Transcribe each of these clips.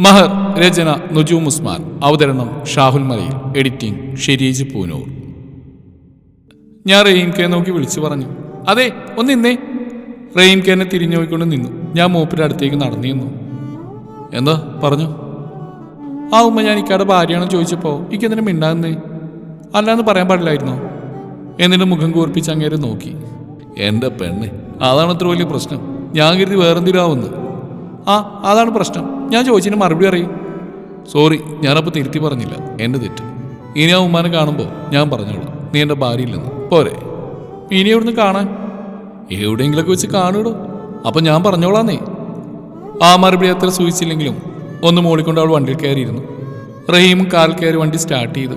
മഹർ രചന നുജൂം ഉസ്മാൻ. അവതരണം ഷാഹുൽ മലയിൽ. എഡിറ്റിംഗ് ഷെരീജ് പൂനൂർ. ഞാൻ റെയിം കെ നോക്കി വിളിച്ചു പറഞ്ഞു. അതെ ഒന്ന് നിന്നേ. എന്നെ തിരിഞ്ഞു നോക്കിക്കൊണ്ട് നിന്നു. ഞാൻ മൂപ്പിന് അടുത്തേക്ക് നടന്നു നിന്നു. എന്താ? പറഞ്ഞു. ആ ഉമ്മ ഞാൻ ഇക്കാടെ ഭാര്യയാണെന്ന് ചോദിച്ചപ്പോൾ ഇക്കെന്തിനും മിണ്ടാന്നേ അല്ലാന്ന് പറയാൻ പാടില്ലായിരുന്നോ? എന്നിട്ട് മുഖം കൂർപ്പിച്ച് അങ്ങേരെ നോക്കി. എന്റെ പെണ്ണ് അതാണ് അത്ര വലിയ പ്രശ്നം. ഞാൻ കരുതി വേറെന്തിനാവുന്നു ആ അതാണ് പ്രശ്നം. ഞാൻ ചോദിച്ചതിന് മറുപടി അറിയും സോറി ഞാനപ്പോൾ തിരുത്തി പറഞ്ഞില്ല. എന്റെ തെറ്റ്. ഇനി ആ ഉമ്മാനെ കാണുമ്പോൾ ഞാൻ പറഞ്ഞോളൂ. നീ എന്റെ ഭാര്യയില്ലെന്ന് പോരെ. ഇനി എവിടുന്ന് കാണാൻ? എവിടെയെങ്കിലൊക്കെ വെച്ച് കാണൂടോ അപ്പം ഞാൻ പറഞ്ഞോളാന്നേ. ആ മറുപടി അത്ര സൂചിച്ചില്ലെങ്കിലും ഒന്ന് മോളിക്കൊണ്ട് അവൾ വണ്ടിയിൽ കയറിയിരുന്നു. റഹീമും കാൽ കയറി വണ്ടി സ്റ്റാർട്ട് ചെയ്തു.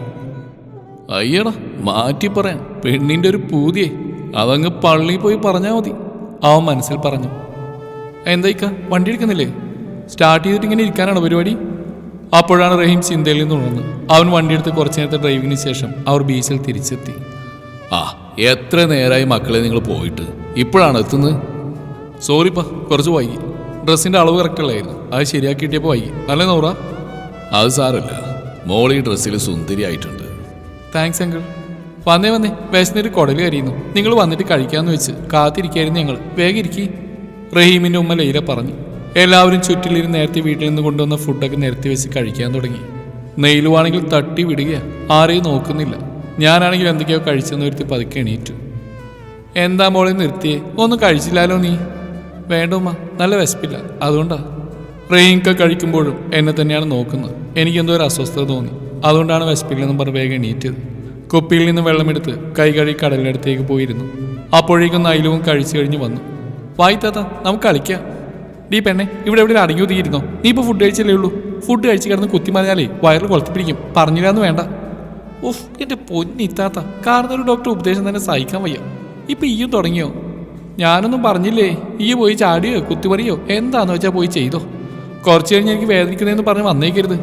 അയ്യടാ മാറ്റി പറയാൻ പെണ്ണിന്റെ ഒരു പൂതിയെ. അതങ്ങ് പള്ളിയിൽ പോയി പറഞ്ഞാൽ മതി. അവൻ മനസ്സിൽ പറഞ്ഞു. എന്തായിക്ക വണ്ടി എടുക്കുന്നില്ലേ? സ്റ്റാർട്ട് ചെയ്തിട്ട് ഇങ്ങനെ ഇരിക്കാനാണ് പരിപാടി? അപ്പോഴാണ് റഹീം ചിന്തയിൽ നിന്ന് ഉണർന്നത്. അവൻ വണ്ടിയെടുത്ത് കുറച്ച് നേരത്തെ ഡ്രൈവിങ്ങിന് ശേഷം അവർ ബീച്ചിൽ തിരിച്ചെത്തി. ആ എത്ര നേരമായി മക്കളെ നിങ്ങൾ പോയിട്ട്? ഇപ്പോഴാണ് എത്തുന്നത്? സോറിപ്പാ കുറച്ച് വൈകി. ഡ്രസ്സിന്റെ അളവ് കറക്റ്റല്ലായിരുന്നു അത് ശരിയാക്കി കിട്ടിയപ്പോൾ വൈകി. അല്ലേ നൂറ? അത് സാരല്ല. മോൾ ഈ ഡ്രസ്സിൽ സുന്ദരിയായിട്ടുണ്ട് താങ്ക്സ് അങ്കിൾ വന്നേ വന്നേ. വിശന്നിട്ട് കുടൽ കരിയുന്നു. നിങ്ങൾ വന്നിട്ട് കഴിക്കാമെന്ന് വെച്ച് കാത്തിരിക്കായിരുന്നു ഞങ്ങൾ. വേഗം ഇരിക്കി. റഹീമിന്റെ ഉമ്മ ലൈല പറഞ്ഞു. എല്ലാവരും ചുറ്റിലിരുന്ന് നേരത്തെ വീട്ടിൽ നിന്ന് കൊണ്ടുവന്ന ഫുഡൊക്കെ നിരത്തി വെച്ച് കഴിക്കാൻ തുടങ്ങി. നെയിലുവാണെങ്കിൽ തട്ടി വിടുക ആരെയും നോക്കുന്നില്ല. ഞാനാണെങ്കിൽ എന്തൊക്കെയോ കഴിച്ചെന്ന് വരുത്തി പതുക്കെ എണീറ്റു. എന്താ മോളെ നിർത്തിയേ? ഒന്നും കഴിച്ചില്ലാലോ നീ? വേണ്ട ഉമ്മ. നല്ല വിശപ്പില്ല. അതുകൊണ്ടാ. റെയിൻക കഴിക്കുമ്പോഴും എന്നെ തന്നെയാണ് നോക്കുന്നത്. എനിക്കെന്തോ ഒരു അസ്വസ്ഥത തോന്നി. അതുകൊണ്ടാണ് വിശപ്പില്ലെന്നും പറഞ്ഞ് വേഗം എണീറ്റത്. കുപ്പിയിൽ നിന്ന് വെള്ളമെടുത്ത് കൈ കഴുകി കടലിനടുത്തേക്ക് പോയിരുന്നു. അപ്പോഴേക്കും നൈലവും കഴിച്ചു കഴിഞ്ഞ് വന്നു. വായി താത്ത നമുക്ക് കളിക്കാം. നീ പെണ്ണെ ഇവിടെ എവിടെ അടങ്ങി ഒതുങ്ങിയിരുന്നോ നീ ഇപ്പോൾ ഫുഡ് കഴിച്ചല്ലേ ഉള്ളൂ? ഫുഡ് കഴിച്ച് കിടന്ന് കുത്തി മറിഞ്ഞാലേ വയറിൽ കൊളുത്തി പിടിക്കും. പറഞ്ഞില്ലാന്ന് വേണ്ട. ഓഫ് എന്റെ പൊന്നിത്താത്ത കാരണം ഒരു ഡോക്ടർ ഉപദേശം തന്നെ സഹിക്കാൻ വയ്യ. ഇപ്പൊ ഈയും തുടങ്ങിയോ? ഞാനൊന്നും പറഞ്ഞില്ലേ? ഈ പോയി ചാടിയോ കുത്തിമറിയോ? എന്താന്ന് വെച്ചാൽ പോയി ചെയ്തോ? കുറച്ച് കഴിഞ്ഞ് എനിക്ക് വേദനിക്കുന്നതെന്ന് പറഞ്ഞ് വന്നേക്കരുത്.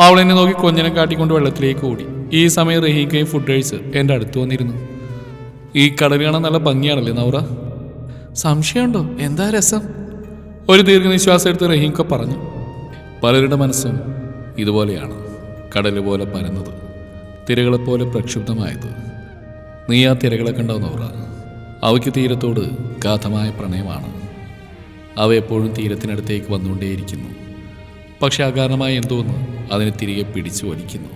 അവൾ എന്നെ നോക്കി കൊഞ്ഞനം കാട്ടിക്കൊണ്ട് വെള്ളത്തിലേക്ക് ഓടി. ഈ സമയം റഹീക്കയും ഫുഡ് കഴിച്ച് എന്റെ അടുത്ത് വന്നിരുന്നു. ഈ കടൽ കാണാൻ നല്ല ഭംഗിയാണല്ലേ നൗറ? സംശയമുണ്ടോ? എന്താ രസം? ഒരു ദീർഘനിശ്വാസം എടുത്ത് റഹീംക്ക പറഞ്ഞു പലരുടെ മനസ്സും ഇതുപോലെയാണ് കടൽ പോലെ പരന്നത് തിരകളെപ്പോലെ പ്രക്ഷുബ്ധമായത്. നീ ആ തിരകളെ കണ്ടാവുന്നവർ അവയ്ക്ക് തീരത്തോട് ഗാധമായ പ്രണയമാണ്. അവ എപ്പോഴും തീരത്തിനടുത്തേക്ക് വന്നുകൊണ്ടേയിരിക്കുന്നു. പക്ഷെ അകാരണമായ എന്തോന്ന് അതിനെ തിരികെ പിടിച്ചു വലിക്കുന്നു.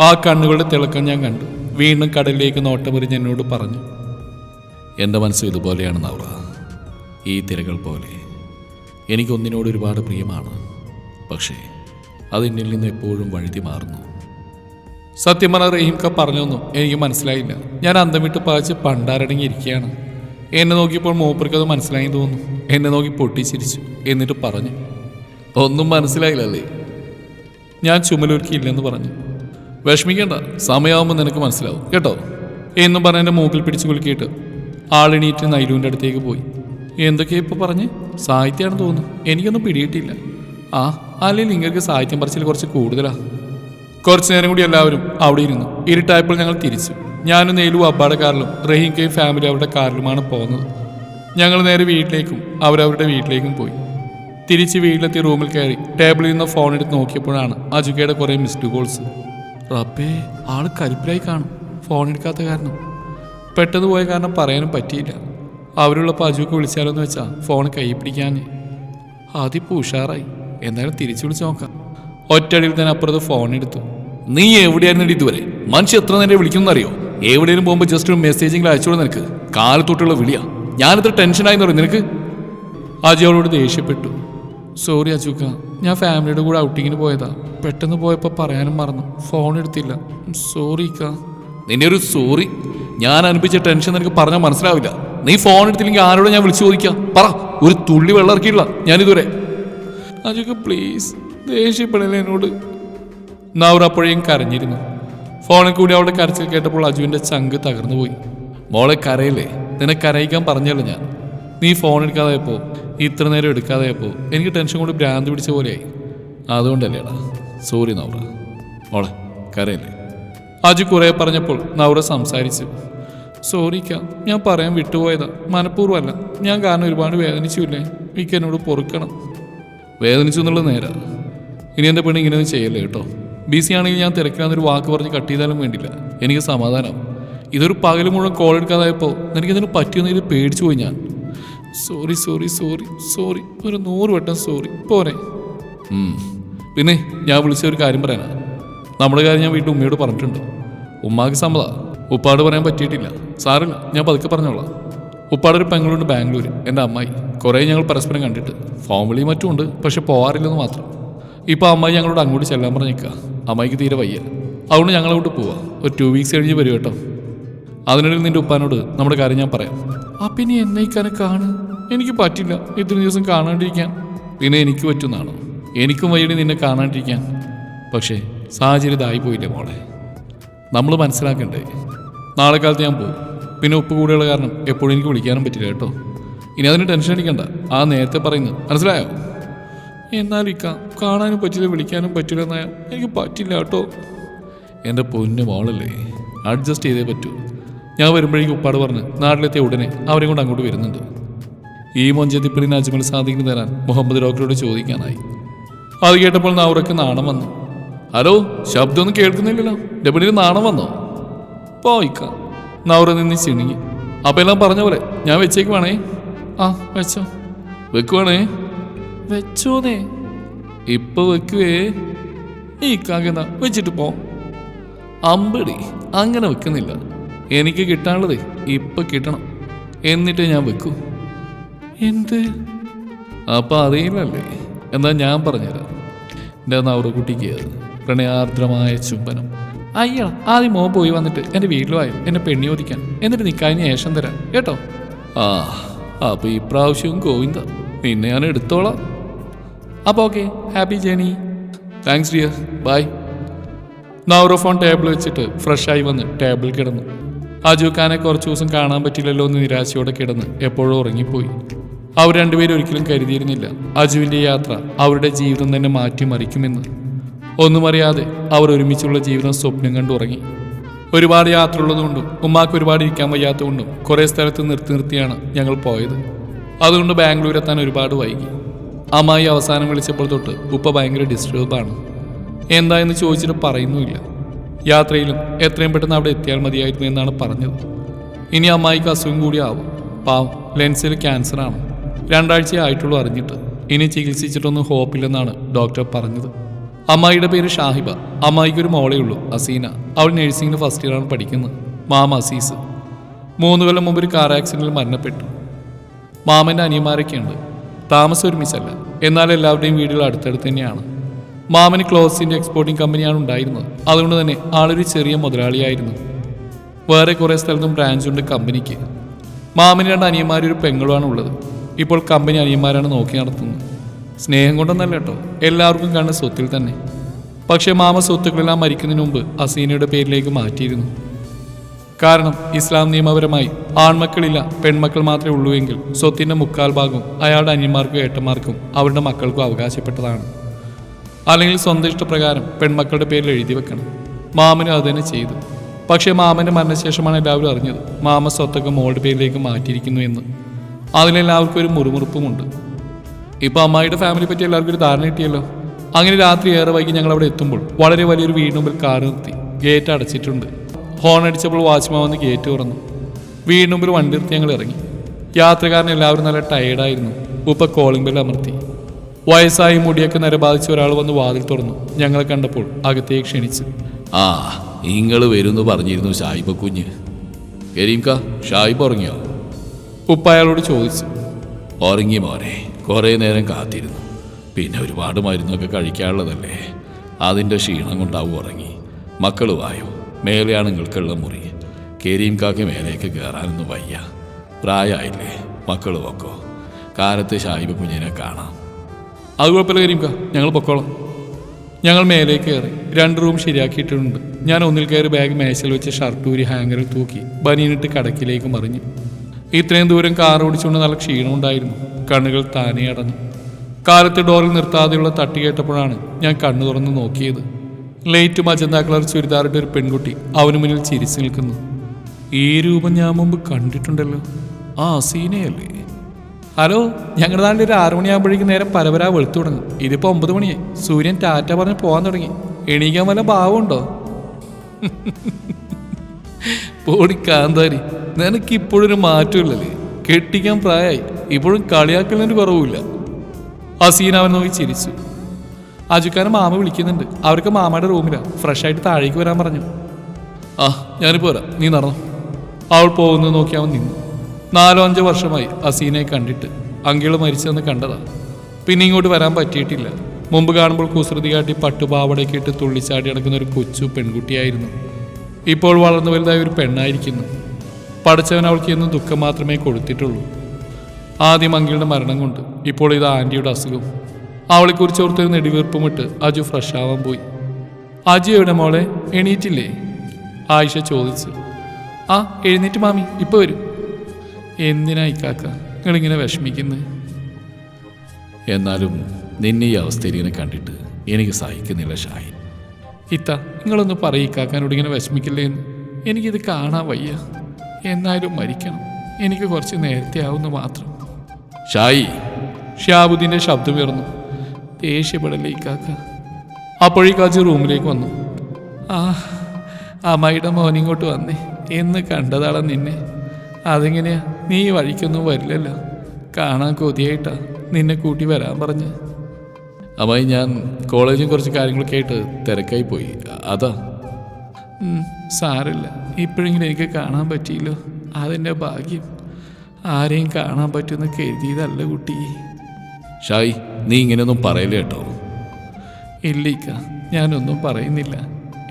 ആ കണ്ണുകളുടെ തിളക്കം ഞാൻ കണ്ടു. വീണ്ടും കടലിലേക്ക് നോട്ടമെറിഞ്ഞ് എന്നോട് പറഞ്ഞു എന്റെ മനസ്സ് ഇതുപോലെയാണ് നവറ ഈ തിരകൾ പോലെ എനിക്കൊന്നിനോട് ഒരുപാട് പ്രിയമാണ്. പക്ഷേ അതെന്നിൽ നിന്ന് എപ്പോഴും വഴുതി മാറുന്നു. സത്യം പറഞ്ഞ റഹീംക പറഞ്ഞൊന്നും എനിക്ക് മനസ്സിലായില്ല. ഞാൻ അന്തം വിട്ട് പാച്ച് പണ്ടാരടങ്ങിയിരിക്കുകയാണ്. എന്നെ നോക്കിയപ്പോൾ മൂപ്പർക്ക് അത് മനസ്സിലായി തോന്നുന്നു. എന്നെ നോക്കി പൊട്ടിച്ചിരിച്ചു എന്നിട്ട് പറഞ്ഞു ഒന്നും മനസ്സിലായില്ലല്ലേ? ഞാൻ ചുമലൊരുക്കിയില്ലെന്ന് പറഞ്ഞു. വിഷമിക്കേണ്ട സമയമാകുമ്പോൾ നിനക്ക് മനസ്സിലാവും കേട്ടോ? എന്നും പറഞ്ഞ് എന്റെ മൂക്കിൽ പിടിച്ചു കുലുക്കിയിട്ട് ആളെണീറ്റ് നൈലുവിന്റെ അടുത്തേക്ക് പോയി. എന്തൊക്കെയാ ഇപ്പോൾ പറഞ്ഞ്? സാഹിത്യമാണ് തോന്നുന്നു. എനിക്കൊന്നും പിടിയിട്ടില്ല. ആ അല്ലെങ്കിൽ നിങ്ങൾക്ക് സാഹിത്യം പറച്ചിൽ കുറച്ച് കൂടുതലാ? കുറച്ച് നേരം കൂടി എല്ലാവരും അവിടെ ഇരുന്നു. ഇരുട്ടായപ്പോൾ ഞങ്ങൾ തിരിച്ചു. ഞാനും നെയിലു അബ്ബാടെ കാറിലും റഹീംകയും ഫാമിലി അവരുടെ കാറിലുമാണ് പോകുന്നത്. ഞങ്ങൾ നേരെ വീട്ടിലേക്കും അവരവരുടെ വീട്ടിലേക്കും പോയി. തിരിച്ച് വീട്ടിലെത്തി റൂമിൽ കയറി ടേബിളിൽ നിന്ന് ഫോൺ എടുത്ത് നോക്കിയപ്പോഴാണ് അജുക്കയുടെ കുറേ മിസ്ഡ് കോൾസ് റബ്ബേ ആൾ കരുപ്പിലായി കാണും. ഫോൺ എടുക്കാത്ത കാരണം. പെട്ടെന്ന് പോയ കാരണം പറയാനും പറ്റിയില്ല. അവരുള്ളപ്പോൾ അജുക്ക് വിളിച്ചാലോന്ന് വെച്ചാൽ ഫോൺ കൈ പിടിക്കാൻ അതിപ്പോൾ ഉഷാറായി. എന്തായാലും തിരിച്ചു വിളിച്ച് നോക്കാം. ഒറ്റയടിയിൽ തന്നെ അപ്പുറത്ത് ഫോൺ എടുത്തു. നീ എവിടെയായിരുന്നു ഇതുവരെ? മനുഷ്യ എത്ര നേരം വിളിക്കുന്നറിയോ എവിടെയും പോകുമ്പോൾ ജസ്റ്റ് ഒരു മെസ്സേജെങ്കിലും അയച്ചോളൂ നിനക്ക്. കാലത്തൊട്ടുള്ള വിളിയാ. ഞാനിത്ര ടെൻഷനായെന്ന് പറയും നിനക്ക്? അജു അവളോട് ദേഷ്യപ്പെട്ടു. സോറി അജുക്ക. ഞാൻ ഫാമിലിയുടെ കൂടെ ഔട്ടിങ്ങിന് പോയതാ. പെട്ടെന്ന് പോയപ്പോൾ പറയാനും മറന്നു. ഫോൺ എടുത്തില്ല. സോറി ഇക്ക. നിന്നെ ഒരു സോറി ഞാൻ അനുഭവിച്ച ടെൻഷൻ നിനക്ക് പറഞ്ഞാൽ മനസ്സിലാവില്ല. നീ ഫോൺ എടുത്തില്ലെങ്കിൽ ആരോട് ഞാൻ വിളിച്ചു ചോദിക്കാം. പറ ഒരു തുള്ളി വെള്ളം ഇറക്കിയില്ല ഞാനിതുവരെ അജുക്ക് പ്ലീസ് ദേഷ്യപ്പെടല എന്നോട്. അപ്പോഴേയും കരഞ്ഞിരുന്നു. ഫോണിൽ കൂടി അവളുടെ കരച്ചിൽ കേട്ടപ്പോൾ അജുവിന്റെ ചങ്ക് തകർന്നു പോയി. മോളെ കരയില്ലേ? നിന്നെ കരയിക്കാൻ പറഞ്ഞല്ലോ ഞാൻ. നീ ഫോൺ എടുക്കാതെയപ്പോ ഇത്ര നേരം പോ. എനിക്ക് ടെൻഷൻ കൊണ്ട് ഭ്രാന്ത് പിടിച്ച പോലെയായി. അതുകൊണ്ടല്ലേടാ സോറി നൗറ. മോളെ കരയില്ലേ? അജു കുറേ പറഞ്ഞപ്പോൾ നൗറ സംസാരിച്ചു. സോറിക്ക ഞാൻ പറയാൻ വിട്ടുപോയതാ. മനഃപൂർവമല്ല. ഞാൻ കാരണം ഒരുപാട് വേദനിച്ചില്ലേ? എനിക്ക് എന്നോട് പൊറുക്കണം. വേദനിച്ചു എന്നുള്ളത് നേരാ. ഇനി എന്റെ പെണ്ണ് ഇങ്ങനെയൊന്നും ചെയ്യല്ലേ കേട്ടോ? ബിസി ആണെങ്കിൽ ഞാൻ തിരക്കിലാന്നൊരു വാക്ക് പറഞ്ഞ് കട്ട് ചെയ്താലും വേണ്ടില്ല. എനിക്ക് സമാധാനം ഇതൊരു പകൽ മുഴുവൻ കോൾ എടുക്കാതായപ്പോൾ എനിക്കിതിന് പറ്റിയെന്ന് ഇത് പേടിച്ചു പോയി ഞാൻ. സോറി സോറി സോറി സോറി ഒരു നൂറ് വട്ടം സോറി പോരെ. പിന്നെ ഞാൻ വിളിച്ച ഒരു കാര്യം പറയാനാ. നമ്മുടെ കാര്യം ഞാൻ വീട്ടിൽ ഉമ്മയോട് പറഞ്ഞിട്ടുണ്ട്. ഉമ്മാക്ക് സമ്മത. ഉപ്പാട് പറയാൻ പറ്റിയിട്ടില്ല. സാറില്ല ഞാൻ പതുക്കെ പറഞ്ഞോളാം. ഉപ്പാട് ഒരു പെങ്ങളുണ്ട് ബാംഗ്ലൂർ എന്റെ അമ്മായി. കുറേ ഞങ്ങൾ പരസ്പരം കണ്ടിട്ട്. ഫോം വിളിയും മറ്റും ഉണ്ട് പക്ഷെ പോവാറില്ലെന്ന് മാത്രം. ഇപ്പോൾ അമ്മായി ഞങ്ങളോട് അങ്ങോട്ട് ചെല്ലാൻ പറഞ്ഞേക്കുക അമ്മായിക്ക് തീരെ വയ്യ. അതുകൊണ്ട് ഞങ്ങളങ്ങോട്ട് പോവാ. ഒരു ടു വീക്സ് കഴിഞ്ഞ് വരും കേട്ടോ. അതിനിടയിൽ നിന്റെ ഉപ്പാനോട് നമ്മുടെ കാര്യം ഞാൻ പറയാം. ആ പിന്നെ എന്നെ ഇക്കാനെ കാണ് എനിക്ക് പറ്റില്ല ഇത്ര ദിവസം കാണാണ്ടിരിക്കാൻ. പിന്നെ എനിക്ക് പറ്റുന്നതാണോ? എനിക്കും വയ്യടി നിന്നെ കാണാണ്ടിരിക്കാൻ. പക്ഷേ സാഹചര്യം ഇതായി പോയില്ലേ മോളെ? നമ്മൾ മനസ്സിലാക്കണ്ടേ? നാളെ കാലത്ത് ഞാൻ പോകും. പിന്നെ ഉപ്പ് കൂടെയുള്ള കാരണം എപ്പോഴും എനിക്ക് വിളിക്കാനും പറ്റില്ല കേട്ടോ. ഇനി അതിന് ടെൻഷൻ അടിക്കണ്ട. ആ നേരത്തെ പറയുന്നത്. മനസ്സിലായോ? എന്നാൽ ഇക്ക കാണാനും പറ്റില്ല വിളിക്കാനും പറ്റില്ല എന്നാ എനിക്ക് പറ്റില്ല കേട്ടോ. എന്റെ പൊന്നു മോളല്ലേ അഡ്ജസ്റ്റ് ചെയ്തേ പറ്റൂ. ഞാൻ വരുമ്പോഴേക്കും ഉപ്പാട് പറഞ്ഞ് നാട്ടിലെത്തിയ ഉടനെ അവരെ കൊണ്ട് അങ്ങോട്ട് വരുന്നുണ്ട്. ഈ മൊഞ്ചത്തിപ്പിളിന് അജ്മൽ സാദിഖിന് തരാൻ മുഹമ്മദ് ഡോക്ടറോട് ചോദിക്കാനായി. അത് കേട്ടപ്പോൾ നൗറക്ക് നാണം വന്നു. ഹലോ ശബ്ദമൊന്നും കേൾക്കുന്നില്ലല്ലോ. എന്റെ പിന്നിൽ നാണം വന്നോ? പോയിക്ക നൗറ നിന്ന് ചിണുങ്ങി. അപ്പം എല്ലാം പറഞ്ഞ പോലെ ഞാൻ വെച്ചേക്ക് വേണേ ആ വെച്ചോ. വെക്കുവാണേ. വെച്ചോന്നേ. ഇപ്പൊ വെക്കുവേ. ഈ കാകെന്നാ വെച്ചിട്ട് പോ. അമ്പടി അങ്ങനെ വെക്കുന്നില്ല. എനിക്ക് കിട്ടാനുള്ളത് ഇപ്പൊ കിട്ടണം. എന്നിട്ട് ഞാൻ വെക്കൂ. എന്ത്? അപ്പൊ അറിയില്ലല്ലേ. എന്നാ ഞാൻ പറഞ്ഞുതരാം. എന്റെ നവറുകുട്ടിക്ക് പ്രണയാർദ്രമായ ചുംബനം. അയ്യോ ആദ്യം മോൻ പോയി വന്നിട്ട് എന്റെ വീട്ടിലുമായും എന്നെ പെണ്ണി ഓദിക്കാൻ എന്നിട്ട് നിൽക്കാതിന് ശേഷം തരാം. കേട്ടോ? ആ അപ്പൊ ഈ പ്രാവശ്യവും ഗോവിന്ദ. നിന്നെ ഞാൻ എടുത്തോളാം. അപ്പോൾ okay happy journey. Thanks dear bye Nauru phone table വെച്ചിട്ട് ഫ്രഷായി വന്ന് ടേബിൾ കിടന്നു. അജു ഖാനെ കുറച്ച് ദിവസം കാണാൻ പറ്റില്ലല്ലോ എന്ന് നിരാശയോടെ കിടന്ന് എപ്പോഴും ഉറങ്ങിപ്പോയി. അവർ രണ്ടുപേരും ഒരിക്കലും കരുതിയിരുന്നില്ല. അജുവിന്റെ യാത്ര അവരുടെ ജീവിതം തന്നെ മാറ്റിമറിക്കുമെന്ന്. ഒന്നും അറിയാതെ അവർ ഒരുമിച്ചുള്ള ജീവിതം സ്വപ്നം കണ്ടുറങ്ങി ഒരുപാട് യാത്ര ഉള്ളതുകൊണ്ടും ഉമ്മാക്ക് ഒരുപാട് ഇരിക്കാൻ വയ്യാത്തതുകൊണ്ടും കുറേ സ്ഥലത്ത് നിർത്തി നിർത്തിയാണ് ഞങ്ങൾ പോയത്. അതുകൊണ്ട് ബാംഗ്ലൂർ എത്താൻ ഒരുപാട് വൈകി. അമ്മായി അവസാനം വിളിച്ചപ്പോൾ തൊട്ട് ഉപ്പ ഭയങ്കര ഡിസ്റ്റർബാണ് എന്താ എന്ന് ചോദിച്ചിട്ട് പറയുന്നുമില്ല. യാത്രയിലും എത്രയും പെട്ടെന്ന് അവിടെ എത്തിയാൽ മതിയായിരുന്നു എന്നാണ് പറഞ്ഞത്. ഇനി അമ്മായിക്ക് അസുഖം കൂടി ആവും. പാവം ലെൻസിൽ ക്യാൻസറാണ് രണ്ടാഴ്ച ആയിട്ടുള്ളൂ അറിഞ്ഞിട്ട്. ഇനി ചികിത്സിച്ചിട്ടൊന്നും ഹോപ്പില്ലെന്നാണ് ഡോക്ടർ പറഞ്ഞത്. അമ്മായിയുടെ പേര് ഷാഹിബ. അമ്മായിക്ക് ഒരു മോളേ ഉള്ളൂ അസീന. അവൾ നഴ്സിംഗിന് ഫസ്റ്റ് ഇയറാണ് പഠിക്കുന്നത്. മാമ അസീസ്. മൂന്ന് കൊല്ലം മുമ്പ് ഒരു കാർ ആക്സിഡന്റിൽ മരണപ്പെട്ടു. മാമന്റെ അനിയന്മാരൊക്കെയുണ്ട് താമസം ഒരുമിച്ചല്ല. എന്നാൽ എല്ലാവരുടെയും വീടുകൾ അടുത്തടുത്ത് തന്നെയാണ്. മാമന് ക്ലോത്ത്സിന്റെ എക്സ്പോർട്ടിംഗ് കമ്പനിയാണ് ഉണ്ടായിരുന്നത്. അതുകൊണ്ട് തന്നെ ആളൊരു ചെറിയ മുതലാളിയായിരുന്നു. വേറെ കുറേ സ്ഥലത്തും ബ്രാഞ്ചുണ്ട് കമ്പനിക്ക് മാമന് രണ്ട് അനിയന്മാരൊരു പെങ്ങളുമാണ് ഉള്ളത്. ഇപ്പോൾ കമ്പനി അനിയന്മാരാണ് നോക്കി നടത്തുന്നത്. സ്നേഹം കൊണ്ടൊന്നല്ല കേട്ടോ. എല്ലാവർക്കും കാണുന്ന സ്വത്തിൽ തന്നെ. പക്ഷേ മാമ സ്വത്തുക്കളെല്ലാം മരിക്കുന്നതിന് മുമ്പ് അസീനയുടെ പേരിലേക്ക് മാറ്റിയിരുന്നു. കാരണം ഇസ്ലാം നിയമപരമായി ആൺമക്കളില്ല പെൺമക്കൾ മാത്രമേ ഉള്ളൂ എങ്കിൽ സ്വത്തിന്റെ മുക്കാൽ ഭാഗവും അയാളുടെ അനിയന്മാർക്കും ഏട്ടന്മാർക്കും അവരുടെ മക്കൾക്കും അവകാശപ്പെട്ടതാണ്. അല്ലെങ്കിൽ സ്വന്തം ഇഷ്ടപ്രകാരം പെൺമക്കളുടെ പേരിൽ എഴുതി വെക്കണം. മാമനും അത് തന്നെ ചെയ്തു. പക്ഷേ മാമന്റെ മരണശേഷമാണ് എല്ലാവരും അറിഞ്ഞത് മാമ സ്വത്തൊക്കെ മോളുടെ പേരിലേക്ക് മാറ്റിയിരിക്കുന്നു എന്ന്. അതിലെല്ലാവർക്കും ഒരു മുറിമുറുപ്പുമുണ്ട്. ഇപ്പൊ അമ്മായിയുടെ ഫാമിലി പറ്റി എല്ലാവർക്കും ഒരു ധാരണ കിട്ടിയല്ലോ. അങ്ങനെ രാത്രി ഏറെ വൈകി ഞങ്ങൾ അവിടെ എത്തുമ്പോൾ വളരെ വലിയൊരു വീടിന് മുമ്പിൽ കാർ നിർത്തി ഗേറ്റ് അടച്ചിട്ടുണ്ട്. ഹോൺ അടിച്ചപ്പോൾ വാച്ച്മാൻ വന്ന് ഗേറ്റ് തുറന്നു. വീടിന് മുമ്പിൽ വണ്ടി നിർത്തി ഞങ്ങൾ ഇറങ്ങി. യാത്രക്കാരൻ എല്ലാവരും നല്ല ടയേർഡായിരുന്നു ഉപ്പ കോളിംഗ് ബെൽ അമർത്തി. വയസ്സായി മുടിയൊക്കെ നരബാധിച്ച ഒരാൾ വന്ന് വാതിൽ തുറന്നു. ഞങ്ങളെ കണ്ടപ്പോൾ അകത്തേക്ക് ക്ഷണിച്ചു. ആ നിങ്ങൾ വരുമെന്ന് പറഞ്ഞിരുന്നു ഷായിബ കുഞ്ഞ്. കരീംക ഷായിബ് ഉറങ്ങിയോ? ഉപ്പ അയാളോട് ചോദിച്ചു. ഉറങ്ങി മോനെ. കുറേ നേരം കാത്തിരുന്നു. പിന്നെ ഒരുപാട് മരുന്നൊക്കെ കഴിക്കാനുള്ളതല്ലേ? അതിന്റെ ക്ഷീണം കൊണ്ടാവും ഉറങ്ങി. മക്കൾ വായോ മേലെയാണ് നിങ്ങൾക്കുള്ള മുറി. കേരീം കാക്ക് മേലേക്ക് കയറാനൊന്നും വയ്യ. പ്രായമായില്ലേ? മക്കൾ വെക്കോ കാലത്ത് ഷായിബ് കുഞ്ഞിനെ കാണാം. അത് കുഴപ്പമില്ല കരീംക ഞങ്ങൾ പൊക്കോളാം. ഞങ്ങൾ മേലേക്ക് കയറി. രണ്ട് റൂം ശരിയാക്കിയിട്ടുണ്ട്. ഞാൻ ഒന്നിൽ കയറി ബാഗ് മേശയിൽ വെച്ച് ഷർട്ടൂരി ഹാങ്ങറിൽ തൂക്കി. ബനിയനിട്ട് കടക്കിലേക്ക് മറിഞ്ഞു. ഇത്രയും ദൂരം കാർ ഓടിച്ചുകൊണ്ട് നല്ല ക്ഷീണമുണ്ടായിരുന്നു കണ്ണുകൾ താനേ അടഞ്ഞു. കാലത്ത് ഡോറിൽ നിർത്താതെയുള്ള തട്ടി കേട്ടപ്പോഴാണ് ഞാൻ കണ്ണു തുറന്ന് നോക്കിയത്. ലൈറ്റ് മജന്ത കളർ ചുരിദാറിന്റെ ഒരു പെൺകുട്ടി അവന് മുന്നിൽ ചിരിച്ചു നിൽക്കുന്നു. ഈ രൂപം ഞാൻ മുമ്പ് കണ്ടിട്ടുണ്ടല്ലോ. ആ സീനയല്ലേ? ഹലോ ഞങ്ങളുടെ നാട്ടിൽ ഒരു ആറു മണിയാകുമ്പോഴേക്കും നേരം പരപരാ വെളുത്തു തുടങ്ങും. ഇതിപ്പോൾ ഒമ്പത് മണിയായി. സൂര്യൻ ടാറ്റ പറഞ്ഞ് പോകാൻ തുടങ്ങി. എണീക്കാൻ വല്ല ഭാവമുണ്ടോ? പോടി നിനക്ക് ഇപ്പോഴൊരു മാറ്റമില്ലല്ലേ? കെട്ടിക്കാൻ പ്രായമായി ഇപ്പോഴും കളിയാക്കലിനൊരു കുറവുമില്ല. സീൻ അവൻ നോക്കി ചിരിച്ചു. അജുക്കാരൻ മാമ വിളിക്കുന്നുണ്ട്. അവർക്ക് മാമയുടെ റൂമിലാണ് ഫ്രഷായിട്ട് താഴേക്ക് വരാൻ പറഞ്ഞു. ആ ഞാനിപ്പോ വരാം. നീ നടന്നു. അവൾ പോകുന്നത് നോക്കി അവൻ നിന്നു. നാലോ അഞ്ചോ വർഷമായി അസീനെ കണ്ടിട്ട്. അങ്കിൾ മരിച്ചെന്ന് കണ്ടതാണ് പിന്നെ ഇങ്ങോട്ട് വരാൻ പറ്റിയിട്ടില്ല. മുമ്പ് കാണുമ്പോൾ കുസൃതി കാട്ടി പട്ടുപാവടയൊക്കെ ഇട്ട് തുള്ളിച്ചാടി നടക്കുന്ന ഒരു കൊച്ചു പെൺകുട്ടിയായിരുന്നു. ഇപ്പോൾ വളർന്നു വലുതായ ഒരു പെണ്ണായിരിക്കുന്നു. പഠിച്ചവൻ അവൾക്ക് എന്നും ദുഃഖം മാത്രമേ കൊടുത്തിട്ടുള്ളൂ ആദ്യം അങ്കിളുടെ മരണം കൊണ്ട് ഇപ്പോൾ ഇത് ആന്റിയുടെ അസുഖം. അവളെക്കുറിച്ച് ഓർത്തൊരു നെടിവീർപ്പുമിട്ട് അജു ഫ്രഷ് ആവാൻ പോയി. അജു എവിടെ മോളെ? എണീറ്റില്ലേ? ആയിഷ ചോദിച്ചു. ആ എഴുന്നേറ്റ് മാമി ഇപ്പോൾ വരും. എന്തിനാ ഇക്കാക്ക നിങ്ങളിങ്ങനെ വിഷമിക്കുന്നത് എന്നാലും നിന്നെ ഈ അവസ്ഥയിൽ ഇങ്ങനെ കണ്ടിട്ട് എനിക്ക് സഹിക്കുന്നില്ല ഷായി. ഇത്ത നിങ്ങളൊന്ന് പറയിക്കാക്കാനോട് ഇങ്ങനെ വിഷമിക്കില്ലേ എന്ന് എനിക്കിത് കാണാൻ വയ്യ. എന്നാലും മരിക്കണം. എനിക്ക് കുറച്ച് നേരത്തെ ആവുന്നു മാത്രം. ഷായി. ഷാബുദ്ദീന്റെ ശബ്ദം ഉയർന്നു. ദേഷ്യപ്പെടല്ലേ ഇക്കാക്ക അപ്പോഴേക്ക് അജു റൂമിലേക്ക് വന്നു. ആ അമ്മയുടെ മോൻ ഇങ്ങോട്ട് വന്നേ. എന്ന് കണ്ടതാളാ നിന്നെ. അതെങ്ങനെയാ? നീ വഴിക്കൊന്നും വരില്ലല്ലോ. കാണാൻ കൊതിയായിട്ടാ നിന്നെ കൂട്ടി വരാൻ പറഞ്ഞ്. അമ്മായി ഞാൻ കോളേജും കുറച്ച് കാര്യങ്ങളൊക്കെ ആയിട്ട് തിരക്കായി പോയി. അതാ. ഉം, സാരമില്ല ഇപ്പോഴെങ്കിലും എനിക്ക് കാണാൻ പറ്റിയില്ലോ? അതെന്റെ ഭാഗ്യം. ആരെയും കാണാൻ പറ്റുമെന്ന് കരുതിയതല്ല കുട്ടി. ഷായ് നീ ഇങ്ങനെയൊന്നും പറയല്ലേ കേട്ടോ? ഇല്ലിക്ക ഞാനൊന്നും പറയുന്നില്ല.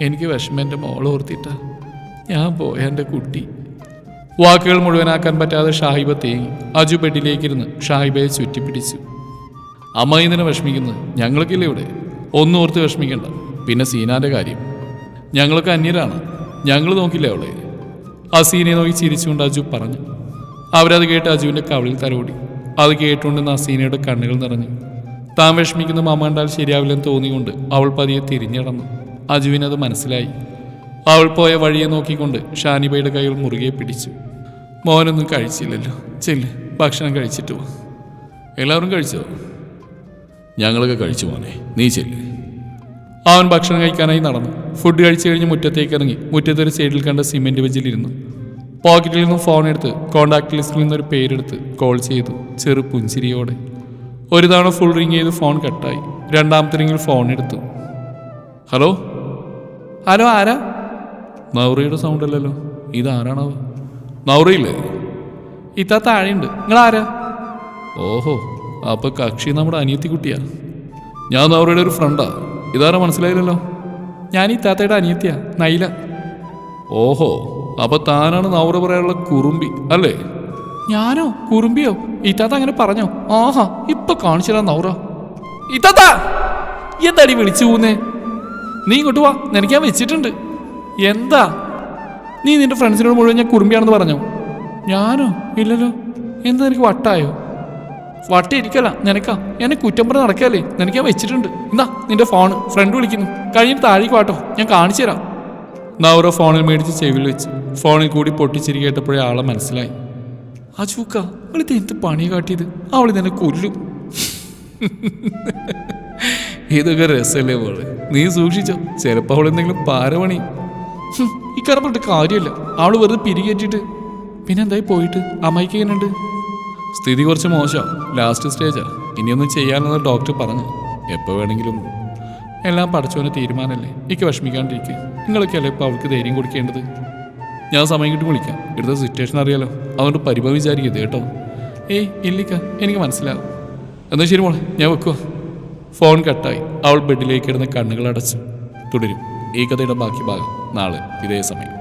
എനിക്ക് വിഷമം എന്റെ മോൾ ഓർത്തിട്ടാ. ഞാൻ പോയ എന്റെ കുട്ടി. വാക്കുകൾ മുഴുവനാക്കാൻ പറ്റാതെ ഷാഹിബ തേങ്ങി അജു ബെഡിലേക്കിരുന്ന് ഷാഹിബയെ ചുറ്റിപ്പിടിച്ചു. അമ്മ ഇതിനെ വിഷമിക്കുന്നത് ഞങ്ങൾക്കില്ല ഇവിടെ? ഒന്നും ഓർത്ത് വിഷമിക്കണ്ട. പിന്നെ സീനാന്റെ കാര്യം. ഞങ്ങളൊക്കെ അന്യരാണ്. ഞങ്ങൾ നോക്കില്ല അവളെ? സീനെ നോക്കി ചിരിച്ചുകൊണ്ട് അജു പറഞ്ഞു. അവരത് കേട്ട് അജുവിന്റെ കവളിൽ തലോടി. അത് കേട്ടുകൊണ്ട് അസീനയുടെ കണ്ണുകൾ നിറഞ്ഞു. താൻ വിഷമിക്കുന്ന മാമാണ്ടാൽ ശരിയാവില്ലെന്ന് തോന്നിക്കൊണ്ട് അവൾ പതിയെ തിരിഞ്ഞടന്നു. അജുവിനത് മനസ്സിലായി. അവൾ പോയ വഴിയെ നോക്കിക്കൊണ്ട് ഷാനിബയുടെ കൈകൾ മുറുകെ പിടിച്ചു. മോനൊന്നും കഴിച്ചില്ലല്ലോ. ചെല്ല് ഭക്ഷണം കഴിച്ചിട്ട് പോ എല്ലാവരും കഴിച്ചോ? ഞങ്ങളൊക്കെ കഴിച്ചു മോനെ. നീ ചെല്ല്. അവൻ ഭക്ഷണം കഴിക്കാനായി നടന്നു. ഫുഡ് കഴിച്ചു കഴിഞ്ഞ് മുറ്റത്തേക്ക് ഇറങ്ങി. മുറ്റത്തൊരു സൈഡിൽ കണ്ട സിമെന്റ് വെഞ്ചിലിരുന്നു പോക്കറ്റിൽ നിന്നും ഫോൺ എടുത്ത് കോണ്ടാക്ട് ലിസ്റ്റിൽ നിന്നൊരു പേരെടുത്ത് കോൾ ചെയ്തു. ചെറു പുഞ്ചിരിയോടെ. ഒരു തവണ ഫുൾ റിങ് ചെയ്ത് ഫോൺ കട്ടായി രണ്ടാമത്തെ റിങ്ങിൽ ഫോൺ എടുത്തു. ഹലോ ഹലോ ആരാ? നൗറയുടെ സൗണ്ട് അല്ലല്ലോ. ഇതാരാണോ നൗറയില്ലേ? ഇത്താ താഴെയുണ്ട്. നിങ്ങൾ ആരാ ഓഹോ അപ്പൊ കക്ഷി നമ്മുടെ അനിയത്തി കുട്ടിയാ ഞാൻ നൗറയുടെ ഒരു ഫ്രണ്ടാ ഇതാരാ മനസ്സിലായില്ലല്ലോ? ഞാൻ ഈ താത്തയുടെ അനിയത്തിയാ നൈല. ഓഹോ അപ്പൊ താനാണ് നൗറ പറയാനുള്ള കുറുമ്പി അല്ലേ? ഞാനോ കുറുമ്പിയോ? ഈ ഇത്താത്ത അങ്ങനെ പറഞ്ഞോ? ആഹാ ഇപ്പൊ കാണിച്ചില്ല നൗറ ഇത്താത്ത എന്താടി വിളിച്ചു പോകുന്നേ നീ ഇങ്ങോട്ട് വാ നിനക്ക് ഞാൻ വെച്ചിട്ടുണ്ട് എന്താ? നീ നിന്റെ ഫ്രണ്ട്സിനോട് മുഴുവൻ ഞാൻ കുറുമ്പിയാണെന്ന് പറഞ്ഞോ? ഞാനോ? ഇല്ലല്ലോ. എന്താ നിനക്ക് വട്ടായോ? വട്ട ഇരിക്കല്ല നിനക്കാ. എന്നെ കുറ്റം പറഞ്ഞ് നടക്കല്ലേ? നിനക്ക് ഞാൻ വെച്ചിട്ടുണ്ട്. എന്നാ നിന്റെ ഫോൺ ഫ്രണ്ട് വിളിക്കുന്നു. കഴിഞ്ഞിട്ട് താഴേക്ക് വാട്ടോ. ഞാൻ കാണിച്ചു തരാം. നൗറ ഫോണിൽ മേടിച്ച് ചെവിയിൽ വെച്ച്. ഫോണിൽ കൂടി പൊട്ടിച്ചിരി കേട്ടപ്പോഴേ ആളെ മനസ്സിലായി. അജൂക്ക അവളിത് എന്ത് പണി കാട്ടിയത്? അവൾ നിന്നെ കൊല്ലും. ഇതൊക്കെ രസമല്ലേ പോലെ നീ സൂക്ഷിച്ചോ. ചിലപ്പോൾ അവൾ എന്തെങ്കിലും പാരപണി ഇക്കാരം പറഞ്ഞിട്ട് കാര്യമില്ല. അവൾ വെറുതെ പിരികേറ്റിട്ട്. പിന്നെ എന്തായി പോയിട്ട്? അമ്മായിക്ക് എങ്ങനെയുണ്ട്? സ്ഥിതി കുറച്ച് മോശം. ലാസ്റ്റ് സ്റ്റേജാ ഇനിയൊന്നും ചെയ്യാനെന്ന് ഡോക്ടർ പറഞ്ഞു. എപ്പോൾ വേണമെങ്കിലും എല്ലാം പഠിച്ചവന് തീരുമാനമല്ലേ? എനിക്ക് വിഷമിക്കാണ്ടിരിക്കുക നിങ്ങളൊക്കെയല്ലേ ഇപ്പോൾ അവൾക്ക് ധൈര്യം കൊടുക്കേണ്ടത്? ഞാൻ സമയം കിട്ടി വിളിക്കാം. ഇവിടുത്തെ സിറ്റുവേഷൻ അറിയാലോ. അതുകൊണ്ട് പരിഭവം വിചാരിക്കരുത് കേട്ടോ. ഏയ് ഇല്ലിക്ക എനിക്ക് മനസ്സിലാവും. എന്നാൽ ശരി മോളെ ഞാൻ വെക്കുക ഫോൺ കട്ടായി അവൾ ബെഡിലേക്ക് ഇടുന്ന കണ്ണുകൾ അടച്ചു. തുടരും. ഈ കഥയുടെ ബാക്കി ഭാഗം നാളെ ഇതേ സമയം.